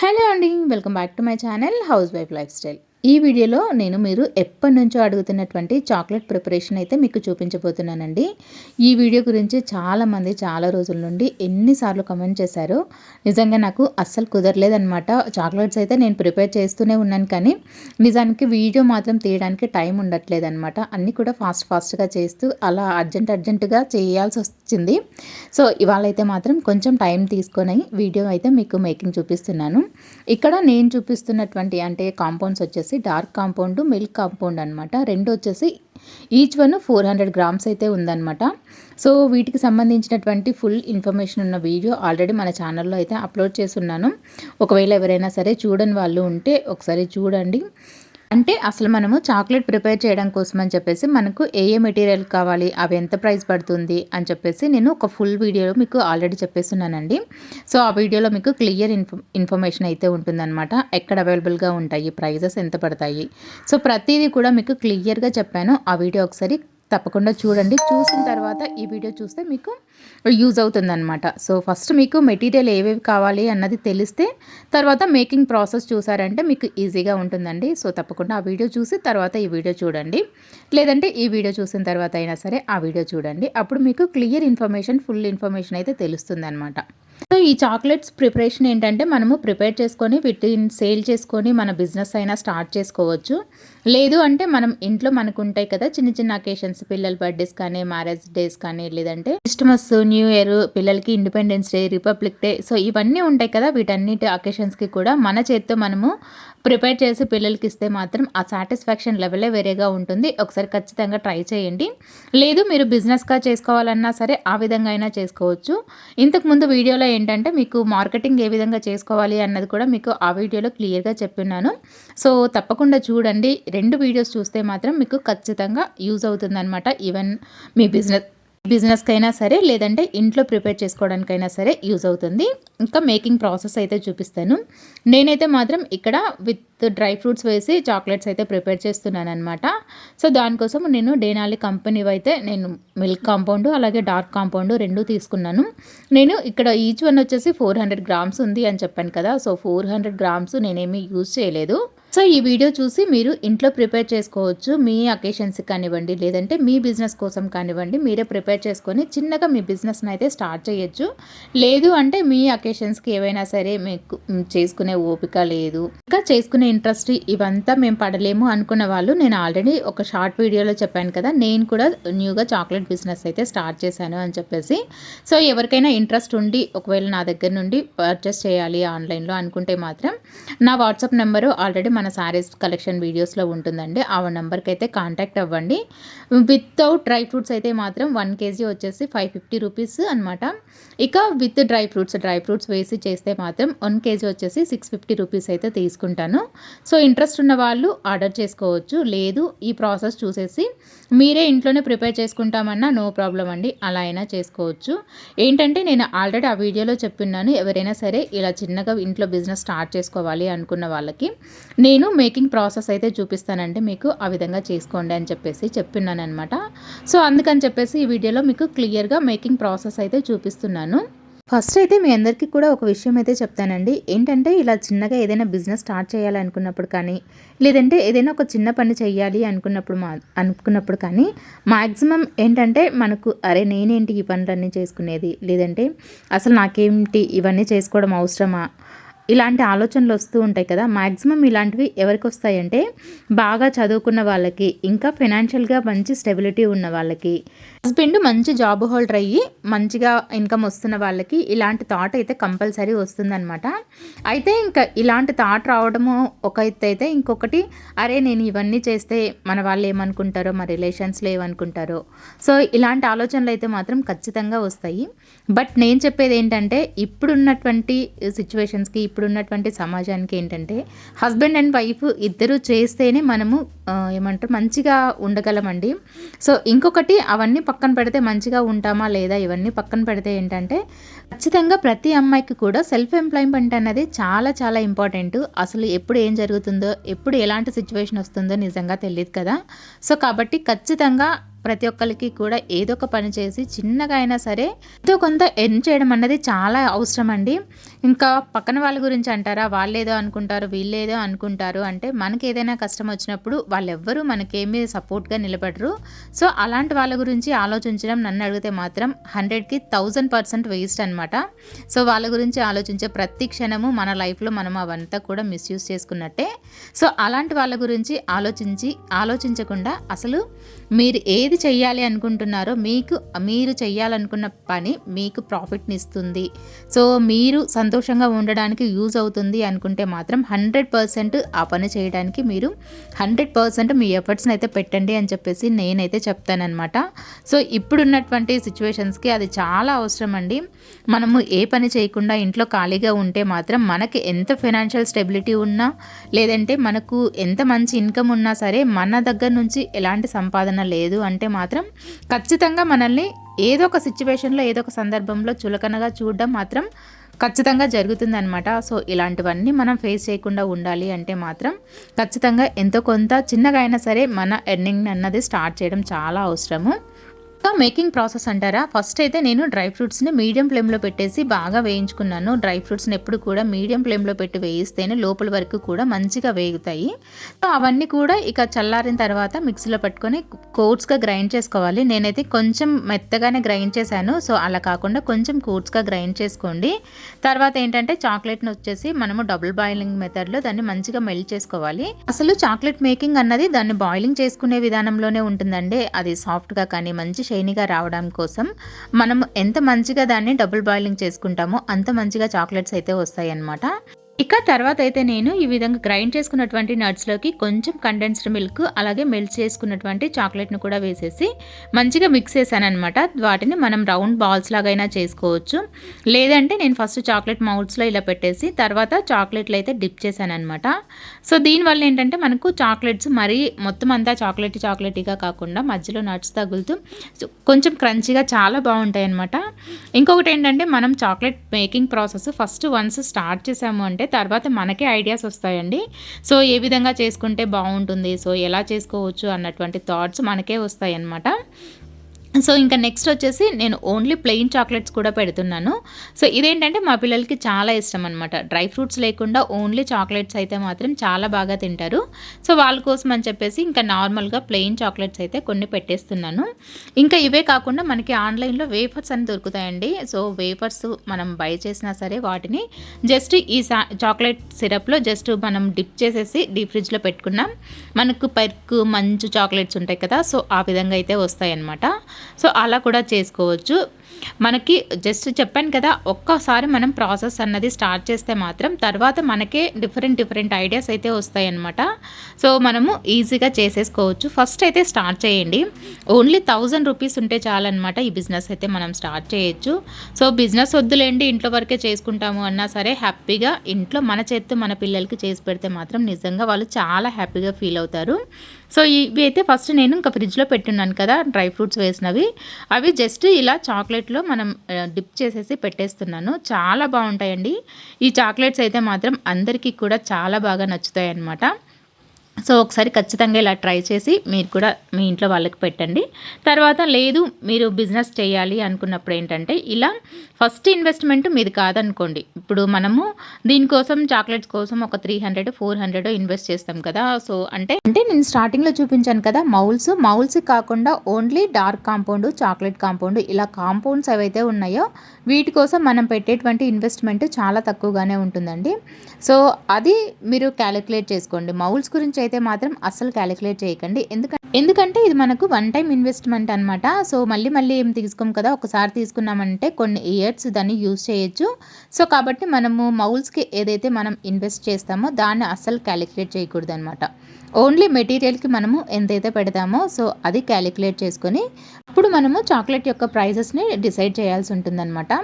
Hello అండి welcome back to my channel housewife lifestyle. ఈ వీడియోలో నేను మీరు ఎప్పటి నుంచో అడుగుతున్నటువంటి చాక్లెట్ ప్రిపరేషన్ అయితే మీకు చూపించబోతున్నానండి. ఈ వీడియో గురించి చాలామంది చాలా రోజుల నుండి ఎన్నిసార్లు కమెంట్ చేశారు. నిజంగా నాకు అస్సలు కుదరలేదనమాట చాక్లెట్స్ అయితే నేను ప్రిపేర్ చేస్తూనే ఉన్నాను కానీ నిజానికి వీడియో మాత్రం తీయడానికి టైం ఉండట్లేదనమాట అన్నీ కూడా ఫాస్ట్ ఫాస్ట్గా చేస్తూ అలా అర్జెంట్ అర్జెంటుగా చేయాల్సి వచ్చింది. సో ఇవాళ అయితే మాత్రం కొంచెం టైం తీసుకొని వీడియో అయితే మీకు మేకింగ్ చూపిస్తున్నాను. ఇక్కడ నేను చూపిస్తున్నటువంటి అంటే కాంపౌండ్స్ వచ్చేసి వచ్చేసి డార్క్ కాంపౌండ్ మిల్క్ కాంపౌండ్ అనమాట రెండు వచ్చేసి each one four hundred grams అయితే ఉందన్నమాట. సో వీటికి సంబంధించినటువంటి ఫుల్ ఇన్ఫర్మేషన్ ఉన్న వీడియో ఆల్రెడీ మన ఛానల్లో అయితే అప్లోడ్ చేస్తున్నాను. ఒకవేళ ఎవరైనా సరే చూడని వాళ్ళు ఉంటే ఒకసారి చూడండి. అంటే అసలు మనము చాక్లెట్ ప్రిపేర్ చేయడం కోసం అని చెప్పేసి మనకు ఏ ఏ మెటీరియల్ కావాలి అవి ఎంత ప్రైస్ పడుతుంది అని చెప్పేసి నేను ఒక ఫుల్ వీడియో మీకు ఆల్రెడీ చెప్పేస్తున్నానండి. సో ఆ వీడియోలో మీకు క్లియర్ ఇన్ఫ ఇన్ఫర్మేషన్ అయితే ఉంటుందన్నమాట. ఎక్కడ అవైలబుల్గా ఉంటాయి ప్రైజెస్ ఎంత పడతాయి. సో ప్రతిదీ కూడా మీకు క్లియర్గా చెప్పాను. ఆ వీడియో ఒకసారి తప్పకుండా చూడండి. చూసిన తర్వాత ఈ వీడియో చూస్తే మీకు యూజ్ అవుతుందన్నమాట. సో ఫస్ట్ మీకు మెటీరియల్ ఏవేవి కావాలి అన్నది తెలిస్తే తర్వాత మేకింగ్ ప్రాసెస్ చూసారంటే మీకు ఈజీగా ఉంటుందండి. సో తప్పకుండా ఆ వీడియో చూసి తర్వాత ఈ వీడియో చూడండి. లేదంటే ఈ వీడియో చూసిన తర్వాత అయినా సరే ఆ వీడియో చూడండి. అప్పుడు మీకు క్లియర్ ఇన్ఫర్మేషన్ ఫుల్ ఇన్ఫర్మేషన్ అయితే తెలుస్తుంది అనమాట సో ఈ చాక్లెట్స్ ప్రిపరేషన్ ఏంటంటే మనము ప్రిపేర్ చేసుకొని వీటిని సేల్ చేసుకొని మన బిజినెస్ అయినా స్టార్ట్ చేసుకోవచ్చు. లేదు అంటే మనం ఇంట్లో మనకు ఉంటాయి కదా చిన్న చిన్న అకేషన్స్ పిల్లల బర్త్డేస్ కానీ మ్యారేజ్ డేస్ కానీ లేదంటే క్రిస్టమస్ న్యూ ఇయర్ పిల్లలకి Independence Day Republic Day so ఇవన్నీ ఉంటాయి కదా వీటన్నిటి అకేషన్స్కి కూడా మన చేత్తో మనము ప్రిపేర్ చేసి పిల్లలకి ఇస్తే మాత్రం ఆ సాటిస్ఫాక్షన్ లెవెలే వేరేగా ఉంటుంది. ఒకసారి ఖచ్చితంగా ట్రై చేయండి. లేదు మీరు బిజినెస్గా చేసుకోవాలన్నా సరే ఆ విధంగా అయినా చేసుకోవచ్చు. ఇంతకుముందు వీడియోలో ఏంటంటే మీకు మార్కెటింగ్ ఏ విధంగా చేసుకోవాలి అన్నది కూడా మీకు ఆ వీడియోలో క్లియర్గా చెప్పిన్నాను. సో తప్పకుండా చూడండి. రెండు వీడియోస్ చూస్తే మాత్రం మీకు ఖచ్చితంగా యూజ్ అవుతుందన్నమాట. ఈవెన్ మీ బిజినెస్ బిజినెస్కైనా సరే లేదంటే ఇంట్లో ప్రిపేర్ చేసుకోవడానికైనా సరే యూజ్ అవుతుంది. ఇంకా మేకింగ్ ప్రాసెస్ అయితే చూపిస్తాను. నేనైతే మాత్రం ఇక్కడ విత్ డ్రై ఫ్రూట్స్ వేసి చాక్లెట్స్ అయితే ప్రిపేర్ చేస్తున్నాను అనమాట సో దానికోసం నేను డేనాలి కంపెనీ అయితే నేను మిల్క్ కాంపౌండ్ అలాగే డార్క్ కాంపౌండ్ రెండు తీసుకున్నాను. నేను ఇక్కడ ఈచ్ వన్ వచ్చేసి ఫోర్ హండ్రెడ్ గ్రామ్స్ ఉంది అని చెప్పాను కదా. సో ఫోర్ హండ్రెడ్ గ్రామ్స్ నేనేమి యూజ్ చేయలేదు. సో ఈ వీడియో చూసి మీరు ఇంట్లో ప్రిపేర్ చేసుకోవచ్చు. మీ అకేషన్స్కి కానివ్వండి లేదంటే మీ బిజినెస్ కోసం కానివ్వండి మీరే ప్రిపేర్ చేసుకొని చిన్నగా మీ బిజినెస్ని అయితే స్టార్ట్ చేయొచ్చు. లేదు అంటే మీ అకేషన్స్కి ఏవైనా సరే మీకు చేసుకునే ఓపిక లేదు. ఇంకా చేసుకునే ఇంట్రెస్ట్ ఇవంతా మేము పడలేము అనుకున్న వాళ్ళు నేను ఆల్రెడీ ఒక షార్ట్ వీడియోలో చెప్పాను కదా నేను కూడా న్యూగా చాక్లెట్ బిజినెస్ అయితే స్టార్ట్ చేశాను అని చెప్పేసి. సో ఎవరికైనా ఇంట్రెస్ట్ ఉండి ఒకవేళ నా దగ్గర నుండి పర్చేస్ చేయాలి ఆన్లైన్లో అనుకుంటే మాత్రం నా వాట్సాప్ నెంబరు ఆల్రెడీ మన శారీస్ కలెక్షన్ వీడియోస్లో ఉంటుందండి. ఆ నెంబర్కి అయితే కాంటాక్ట్ అవ్వండి. వితౌట్ డ్రై ఫ్రూట్స్ అయితే మాత్రం వన్ కేజీ వచ్చేసి ఫైవ్ ఫిఫ్టీ రూపీస్ అనమాట ఇక with dry fruits dry fruits వేసి చేస్తే మాత్రం వన్ కేజీ వచ్చేసి సిక్స్ ఫిఫ్టీ రూపీస్ అయితే తీసుకుంటాను. సో ఇంట్రెస్ట్ ఉన్న వాళ్ళు ఆర్డర్ చేసుకోవచ్చు. లేదు ఈ ప్రాసెస్ చూసేసి మీరే ఇంట్లోనే ప్రిపేర్ చేసుకుంటామన్నా నో ప్రాబ్లం అండి. అలా అయినా చేసుకోవచ్చు. ఏంటంటే నేను ఆల్రెడీ ఆ వీడియోలో చెప్పున్నాను ఎవరైనా సరే ఇలా చిన్నగా ఇంట్లో బిజినెస్ స్టార్ట్ చేసుకోవాలి అనుకున్న వాళ్ళకి. నేను మేకింగ్ ప్రాసెస్ అయితే చూపిస్తానంటే మీకు ఆ విధంగా చేసుకోండి అని చెప్పేసి చెప్పున్నాను అనమాట సో అందుకని చెప్పేసి ఈ వీడియోలో మీకు క్లియర్గా మేకింగ్ ప్రాసెస్ అయితే చూపిస్తున్నాను. ఫస్ట్ అయితే మీ అందరికీ కూడా ఒక విషయం అయితే చెప్తానండి. ఏంటంటే ఇలా చిన్నగా ఏదైనా బిజినెస్ స్టార్ట్ చేయాలనుకున్నప్పుడు కానీ లేదంటే ఏదైనా ఒక చిన్న పని చేయాలి అనుకున్నప్పుడు మా అనుకున్నప్పుడు కానీ మ్యాక్సిమం ఏంటంటే మనకు అరే నేనేంటి ఈ పనులన్నీ చేసుకునేది? లేదంటే అసలు నాకేంటి ఇవన్నీ చేసుకోవడం అవసరమా? ఇలాంటి ఆలోచనలు వస్తూ ఉంటాయి కదా మ్యాక్సిమం ఇలాంటివి ఎవరికి వస్తాయంటే బాగా చదువుకున్న వాళ్ళకి ఇంకా ఫైనాన్షియల్గా మంచి స్టెబిలిటీ ఉన్న వాళ్ళకి. హస్బెండ్ మంచి జాబ్ హోల్డర్ అయ్యి మంచిగా ఇన్కమ్ వస్తున్న వాళ్ళకి ఇలాంటి థాట్ అయితే కంపల్సరీ వస్తుందన్నమాట. అయితే ఇంకా ఇలాంటి థాట్ రావడము ఒక అయితే ఇంకొకటి అరే నేను ఇవన్నీ చేస్తే మన వాళ్ళు ఏమనుకుంటారో మా రిలేషన్స్లో ఏమనుకుంటారో. సో ఇలాంటి ఆలోచనలు అయితే మాత్రం ఖచ్చితంగా వస్తాయి. బట్ నేను చెప్పేది ఏంటంటే ఇప్పుడున్నటువంటి సిచ్యువేషన్స్కి ఇప్పుడు ఇప్పుడున్నటువంటి సమాజానికి ఏంటంటే హస్బెండ్ అండ్ వైఫ్ ఇద్దరు చేస్తేనే మనము ఏమంటారు మంచిగా ఉండగలమండి. సో ఇంకొకటి అవన్నీ పక్కన పెడితే మంచిగా ఉంటామా లేదా ఇవన్నీ పక్కన పెడితే ఏంటంటే ఖచ్చితంగా ప్రతి అమ్మాయికి కూడా సెల్ఫ్ ఎంప్లాయ్మెంట్ అనేది చాలా చాలా ఇంపార్టెంట్ అసలు ఎప్పుడు ఏం జరుగుతుందో ఎప్పుడు ఎలాంటి సిచ్యువేషన్ వస్తుందో నిజంగా తెలియదు కదా. సో కాబట్టి ఖచ్చితంగా ప్రతి ఒక్కరికి కూడా ఏదో ఒక పని చేసి చిన్నగా అయినా సరే ఎంతో కొంత ఎర్న్ చేయడం అన్నది చాలా అవసరం అండి ఇంకా పక్కన వాళ్ళ గురించి అంటారా? వాళ్ళేదో అనుకుంటారు వీళ్ళేదో అనుకుంటారు అంటే మనకి ఏదైనా కష్టం వచ్చినప్పుడు వాళ్ళెవ్వరూ మనకేమీ సపోర్ట్గా నిలబడరు. సో అలాంటి వాళ్ళ గురించి ఆలోచించడం నన్ను అడిగితే మాత్రం హండ్రెడ్కి థౌజండ్ పర్సెంట్ వేస్ట్ అనమాట సో వాళ్ళ గురించి ఆలోచించే ప్రతి క్షణము మన లైఫ్లో మనం అవంతా కూడా మిస్యూజ్ చేసుకున్నట్టే. సో అలాంటి వాళ్ళ గురించి ఆలోచించి ఆలోచించకుండా అసలు మీరు ఏది చేయాలి అనుకుంటున్నారో మీకు మీరు చేయాలనుకున్న పని మీకు ప్రాఫిట్ని ఇస్తుంది. సో మీరు సంతోషంగా ఉండడానికి యూజ్ అవుతుంది అనుకుంటే మాత్రం హండ్రెడ్ పర్సెంట్ ఆ పని చేయడానికి మీరు హండ్రెడ్ పర్సెంట్ మీ ఎఫర్ట్స్ని అయితే పెట్టండి అని చెప్పేసి నేనైతే చెప్తానమాట సో ఇప్పుడున్నటువంటి సిచ్యువేషన్స్కి అది చాలా అవసరం అండి. మనము ఏ పని చేయకుండా ఇంట్లో ఖాళీగా ఉంటే మాత్రం మనకి ఎంత ఫైనాన్షియల్ స్టెబిలిటీ ఉన్నా లేదంటే మనకు ఎంత మంచి ఇన్కమ్ ఉన్నా సరే మన దగ్గర నుంచి ఎలాంటి సంపాదన లేదు అంటే మాత్రం ఖచ్చితంగా మనల్ని ఏదో ఒక సిచ్యువేషన్లో ఏదో ఒక సందర్భంలో చులకనగా చూడడం మాత్రం ఖచ్చితంగా జరుగుతుందనమాట సో ఇలాంటివన్నీ మనం ఫేస్ చేయకుండా ఉండాలి అంటే మాత్రం ఖచ్చితంగా ఎంతో కొంత చిన్నగా అయినా సరే మన ఎర్నింగ్ అన్నది స్టార్ట్ చేయడం చాలా అవసరము. ఇంకా మేకింగ్ ప్రాసెస్ అంటారా? ఫస్ట్ అయితే నేను డ్రై ఫ్రూట్స్ని మీడియం ఫ్లేమ్లో పెట్టేసి బాగా వేయించుకున్నాను. డ్రై ఫ్రూట్స్ని ఎప్పుడు కూడా మీడియం ఫ్లేమ్లో పెట్టి వేయిస్తేనే లోపల వరకు కూడా మంచిగా వేగుతాయి. సో అవన్నీ కూడా ఇక చల్లారిన తర్వాత మిక్సీలో పట్టుకొని కోట్స్గా గ్రైండ్ చేసుకోవాలి. నేనైతే కొంచెం మెత్తగానే గ్రైండ్ చేశాను. సో అలా కాకుండా కొంచెం కోట్స్గా గ్రైండ్ చేసుకోండి. తర్వాత ఏంటంటే చాక్లెట్ని వచ్చేసి మనము డబుల్ బాయిలింగ్ మెథడ్లో దాన్ని మంచిగా మెల్ట్ చేసుకోవాలి. అసలు చాక్లెట్ మేకింగ్ అన్నది దాన్ని బాయిలింగ్ చేసుకునే విధానంలోనే ఉంటుందండి. అది సాఫ్ట్గా కానీ మంచి షైనీగా రావడం కోసం మనం ఎంత మంచిగా దాన్ని డబుల్ బాయిలింగ్ చేసుకుంటామో అంత మంచిగా చాక్లెట్స్ అయితే వస్తాయి అన్నమాట ఇక తర్వాత అయితే నేను ఈ విధంగా గ్రైండ్ చేసుకున్నటువంటి నట్స్లోకి కొంచెం కండెన్స్డ్ మిల్క్ అలాగే మెల్ట్ చేసుకున్నటువంటి చాక్లెట్ను కూడా వేసేసి మంచిగా మిక్స్ చేశాను అనమాట వాటిని మనం రౌండ్ బాల్స్ లాగైనా చేసుకోవచ్చు. లేదంటే నేను ఫస్ట్ చాక్లెట్ మౌల్స్లో ఇలా పెట్టేసి తర్వాత చాక్లెట్లు అయితే డిప్ చేశాను అనమాట సో దీనివల్ల ఏంటంటే మనకు చాక్లెట్స్ మరీ మొత్తం అంతా చాక్లెట్ చాక్లెట్గా కాకుండా మధ్యలో నట్స్ తగులుతూ కొంచెం క్రంచీగా చాలా బాగుంటాయి అనమాట ఇంకొకటి ఏంటంటే మనం chocolate making process first once start చేసాము అంటే తర్వాత మనకే ఐడియాస్ వస్తాయండి. సో ఏ విధంగా చేసుకుంటే బాగుంటుంది? సో ఎలా చేసుకోవచ్చు? అన్నటువంటి థాట్స్ మనకే వస్తాయి అన్నమాట సో ఇంకా నెక్స్ట్ వచ్చేసి నేను ఓన్లీ ప్లెయిన్ చాక్లెట్స్ కూడా పెడుతున్నాను. సో ఇదేంటంటే మా పిల్లలకి చాలా ఇష్టం అనమాట డ్రై ఫ్రూట్స్ లేకుండా ఓన్లీ చాక్లెట్స్ అయితే మాత్రం చాలా బాగా తింటారు. సో వాళ్ళ కోసం అని చెప్పేసి ఇంకా నార్మల్గా ప్లెయిన్ చాక్లెట్స్ అయితే కొన్ని పెట్టేస్తున్నాను. ఇంకా ఇవే కాకుండా మనకి ఆన్లైన్లో వేఫర్స్ అని దొరుకుతాయండి. సో వేఫర్స్ మనం బై చేసినా సరే వాటిని జస్ట్ ఈ చాక్లెట్ సిరప్లో జస్ట్ మనం డిప్ చేసేసి డీప్ ఫ్రిడ్జ్లో పెట్టుకున్నాం. మనకు పెర్క్ మంచు చాక్లెట్స్ ఉంటాయి కదా సో ఆ విధంగా అయితే వస్తాయి అన్నమాట సో అలా కూడా చేసుకోవచ్చు. మనకి జస్ట్ చెప్పాను కదా ఒక్కసారి మనం ప్రాసెస్ అన్నది స్టార్ట్ చేస్తే మాత్రం తర్వాత మనకే డిఫరెంట్ డిఫరెంట్ ఐడియాస్ అయితే వస్తాయన్నమాట. సో మనము ఈజీగా చేసేసుకోవచ్చు. ఫస్ట్ అయితే స్టార్ట్ చేయండి. ఓన్లీ థౌజండ్ రూపీస్ ఉంటే చాలన్నమాట ఈ బిజినెస్ అయితే మనం స్టార్ట్ చేయొచ్చు. సో బిజినెస్ వద్దులేండి ఇంట్లో వరకే చేసుకుంటాము అన్నా సరే హ్యాపీగా ఇంట్లో మన చేత్తో మన పిల్లలకి చేసి పెడితే మాత్రం నిజంగా వాళ్ళు చాలా హ్యాపీగా ఫీల్ అవుతారు. సో ఇవి అయితే ఫస్ట్ నేను ఇంకా ఫ్రిడ్జ్లో పెట్టున్నాను కదా డ్రై ఫ్రూట్స్ వేసినవి. అవి జస్ట్ ఇలా చాక్లెట్ చాక్లెట్లో మనం డిప్ చేసేసి పెట్టేస్తున్నాను. చాలా బాగుంటాయండి. ఈ చాక్లెట్స్ అయితే మాత్రం అందరికీ కూడా చాలా బాగా నచ్చుతాయి అన్నమాట సో ఒకసారి ఖచ్చితంగా ఇలా ట్రై చేసి మీరు కూడా మీ ఇంట్లో వాళ్ళకి పెట్టండి. తర్వాత లేదు మీరు బిజినెస్ చేయాలి అనుకున్నప్పుడు ఏంటంటే ఇలా ఫస్ట్ ఇన్వెస్ట్మెంట్ మీది కాదనుకోండి. ఇప్పుడు మనము దీనికోసం చాక్లెట్స్ కోసం ఒక three hundred four hundred invest చేస్తాం కదా. సో అంటే అంటే నేను స్టార్టింగ్లో చూపించాను కదా మౌల్స్. మౌల్స్ కాకుండా only dark compound chocolate compound ఇలా కాంపౌండ్స్ ఏవైతే ఉన్నాయో వీటి కోసం మనం పెట్టేటువంటి ఇన్వెస్ట్మెంట్ చాలా తక్కువగానే ఉంటుందండి. సో అది మీరు క్యాలిక్యులేట్ చేసుకోండి. మౌల్స్ గురించి అయితే మాత్రం అస్సలు క్యాలిక్యులేట్ చేయకండి. ఎందుకంటే ఎందుకంటే ఇది మనకు వన్ టైం ఇన్వెస్ట్మెంట్ అనమాట సో మళ్ళీ మళ్ళీ ఏం తీసుకోం కదా? ఒకసారి తీసుకున్నామంటే కొన్ని ఇయర్స్ దాన్ని యూజ్ చేయొచ్చు. సో కాబట్టి మనము మౌల్స్కి ఏదైతే మనం ఇన్వెస్ట్ చేస్తామో దాన్ని అస్సలు క్యాలిక్యులేట్ చేయకూడదు అనమాట ఓన్లీ మెటీరియల్కి మనము ఎంతైతే పెడతామో సో అది క్యాలిక్యులేట్ చేసుకొని అప్పుడు మనము చాక్లెట్ యొక్క ప్రైజెస్ని డిసైడ్ చేయాల్సి ఉంటుందన్నమాట.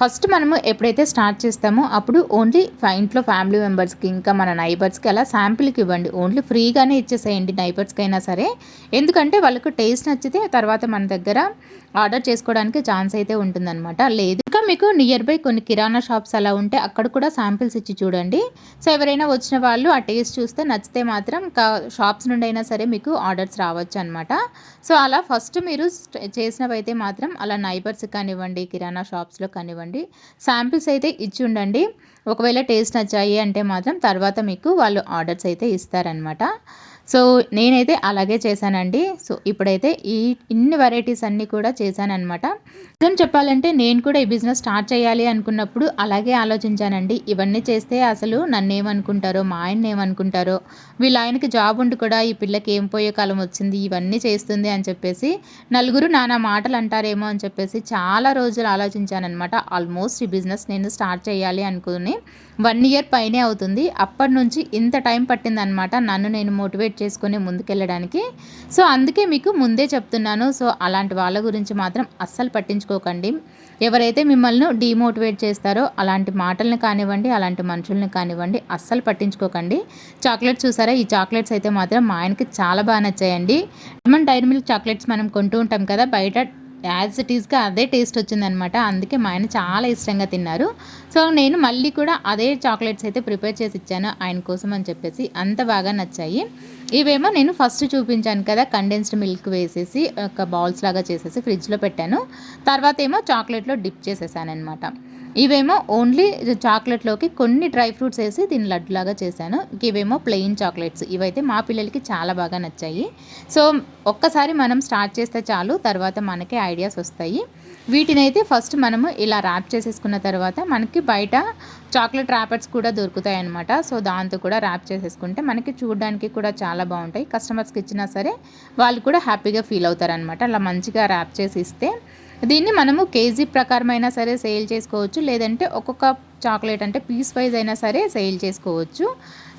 ఫస్ట్ మనము ఎప్పుడైతే స్టార్ట్ చేస్తామో అప్పుడు ఓన్లీ ఇంట్లో ఫ్యామిలీ మెంబర్స్కి ఇంకా మన నైబర్స్కి అలా శాంపిల్కి ఇవ్వండి. ఓన్లీ ఫ్రీగానే ఇచ్చేసేయండి నైబర్స్కి అయినా సరే. ఎందుకంటే వాళ్ళకు టేస్ట్ నచ్చితే తర్వాత మన దగ్గర ఆర్డర్ చేసుకోవడానికి ఛాన్స్ అయితే ఉంటుందన్నమాట. లేదు మీకు నియర్ బై కొన్ని కిరాణా షాప్స్ అలా ఉంటే అక్కడ కూడా శాంపిల్స్ ఇచ్చి చూడండి. సో ఎవరైనా వచ్చిన వాళ్ళు ఆ టేస్ట్ చూస్తే నచ్చితే మాత్రం షాప్స్ నుండి అయినా సరే మీకు ఆర్డర్స్ రావచ్చు అనమాట సో అలా ఫస్ట్ మీరు చేసినవైతే మాత్రం అలా నైబర్స్ కానివ్వండి కిరాణా షాప్స్లో కానివ్వండి శాంపిల్స్ అయితే ఇచ్చి ఉండండి. ఒకవేళ టేస్ట్ నచ్చాయి అంటే మాత్రం తర్వాత మీకు వాళ్ళు ఆర్డర్స్ అయితే ఇస్తారనమాట సో నేనైతే అలాగే చేశానండి. సో ఇప్పుడైతే ఈ ఇన్ని వెరైటీస్ అన్నీ కూడా చేశానమాట నిజం చెప్పాలంటే నేను కూడా ఈ బిజినెస్ స్టార్ట్ చేయాలి అనుకున్నప్పుడు అలాగే ఆలోచించానండి. ఇవన్నీ చేస్తే అసలు నన్ను ఏమనుకుంటారో మా ఆయన ఏమనుకుంటారో వీళ్ళ ఆయనకి జాబ్ ఉండి కూడా ఈ పిల్లకి ఏం పోయే కాలం వచ్చింది ఇవన్నీ చేస్తుంది అని చెప్పేసి నలుగురు నానా మాటలు అంటారేమో అని చెప్పేసి చాలా రోజులు ఆలోచించానమాట ఆల్మోస్ట్ ఈ బిజినెస్ నేను స్టార్ట్ చేయాలి అనుకుని వన్ ఇయర్ పైనే అవుతుంది. అప్పటి నుంచి ఇంత టైం పట్టిందనమాట నన్ను నేను మోటివేట్ చేసుకొని ముందుకెళ్ళడానికి. సో అందుకే మీకు ముందే చెప్తున్నాను. సో అలాంటి వాళ్ళ గురించి మాత్రం అస్సలు పట్టించుకోకండి. ఎవరైతే మిమ్మల్ని డీమోటివేట్ చేస్తారో అలాంటి మాటలను కానివ్వండి అలాంటి మనుషుల్ని కానివ్వండి అస్సలు పట్టించుకోకండి. చాక్లెట్స్ చూసారా? ఈ చాక్లెట్స్ అయితే మాత్రం మా ఆయనకి చాలా బాగా నచ్చాయండి. లెమన్ డైరీ మిల్క్ చాక్లెట్స్ మనం కొంటూ ఉంటాం కదా బయట యాజ్ ఇట్ ఈస్గా అదే టేస్ట్ వచ్చిందనమాట. అందుకే మా ఆయన చాలా ఇష్టంగా తిన్నారు. సో నేను మళ్ళీ కూడా అదే చాక్లెట్స్ అయితే ప్రిపేర్ చేసి ఇచ్చాను ఆయన కోసం అని చెప్పేసి అంత బాగా నచ్చాయి. ఇవేమో నేను ఫస్ట్ చూపించాను కదా కండెన్స్డ్ మిల్క్ వేసేసి ఒక బౌల్స్ లాగా చేసేసి ఫ్రిడ్జ్లో పెట్టాను. తర్వాత ఏమో చాక్లెట్లో డిప్ చేసేసాను అనమాట ఇవేమో ఓన్లీ చాక్లెట్లోకి కొన్ని డ్రై ఫ్రూట్స్ వేసి దీన్ని లడ్డులాగా చేశాను. ఇవేమో ప్లెయిన్ చాక్లెట్స్ ఇవైతే మా పిల్లలకి చాలా బాగా నచ్చాయి. సో ఒక్కసారి మనం స్టార్ట్ చేస్తే చాలు తర్వాత మనకి ఐడియాస్ వస్తాయి. వీటిని అయితే ఫస్ట్ మనము ఇలా ర్యాప్ చేసేసుకున్న తర్వాత మనకి బయట చాక్లెట్ ర్యాపర్స్ కూడా దొరుకుతాయి అనమాట సో దాంతో కూడా ర్యాప్ చేసేసుకుంటే మనకి చూడడానికి కూడా చాలా బాగుంటాయి. కస్టమర్స్కి ఇచ్చినా సరే వాళ్ళు కూడా హ్యాపీగా ఫీల్ అవుతారనమాట అలా మంచిగా ర్యాప్ చేసి ఇస్తే దీన్ని మనము కేజీ ప్రకారమైనా సరే సేల్ చేసుకోవచ్చు. లేదంటే ఒక్కొక్క చాక్లెట్ అంటే పీస్ వైజ్ అయినా సరే సేల్ చేసుకోవచ్చు.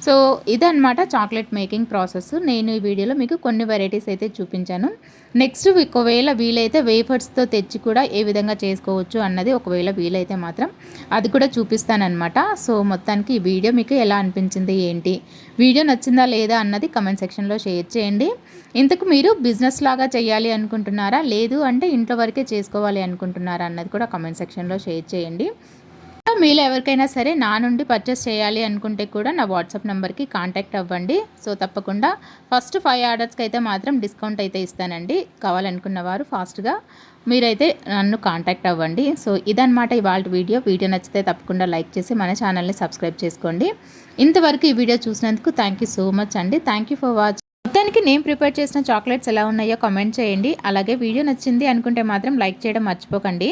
సో ఇదనమాట చాక్లెట్ మేకింగ్ ప్రాసెస్. నేను ఈ వీడియోలో మీకు కొన్ని వెరైటీస్ అయితే చూపించాను. నెక్స్ట్ ఒకవేళ వీలైతే వేఫర్స్తో తెచ్చి కూడా ఏ విధంగా చేసుకోవచ్చు అన్నది ఒకవేళ వీలైతే మాత్రం అది కూడా చూపిస్తానమాట సో మొత్తానికి ఈ వీడియో మీకు ఎలా అనిపించింది ఏంటి? వీడియో నచ్చిందా లేదా అన్నది కమెంట్ సెక్షన్లో షేర్ చేయండి. ఇంతకు మీరు బిజినెస్ లాగా చేయాలి అనుకుంటున్నారా? లేదు అంటే ఇంట్లో వరకే చేసుకోవాలి అనుకుంటున్నారా? అన్నది కూడా కమెంట్ సెక్షన్లో షేర్ చేయండి. మీలో ఎవరికైనా సరే నా నుండి పర్చేస్ చేయాలి అనుకుంటే కూడా నా వాట్సాప్ నెంబర్కి కాంటాక్ట్ అవ్వండి. సో తప్పకుండా ఫస్ట్ ఫైవ్ ఆర్డర్స్కి అయితే మాత్రం డిస్కౌంట్ అయితే ఇస్తానండి. కావాలనుకున్న వారు ఫాస్ట్గా మీరైతే నన్ను కాంటాక్ట్ అవ్వండి. సో ఇదనమాట ఇవాళ వీడియో. వీడియో నచ్చితే తప్పకుండా లైక్ చేసి మన ఛానల్ని సబ్స్క్రైబ్ చేసుకోండి. ఇంతవరకు ఈ వీడియో చూసినందుకు థ్యాంక్ యూ సో మచ్ అండి. థ్యాంక్ యూ ఫర్ వాచ్ మొత్తానికి నేను ప్రిపేర్ చేసిన చాక్లెట్స్ ఎలా ఉన్నాయో కామెంట్ చేయండి. అలాగే వీడియో నచ్చింది అనుకుంటే మాత్రం లైక్ చేయడం మర్చిపోకండి.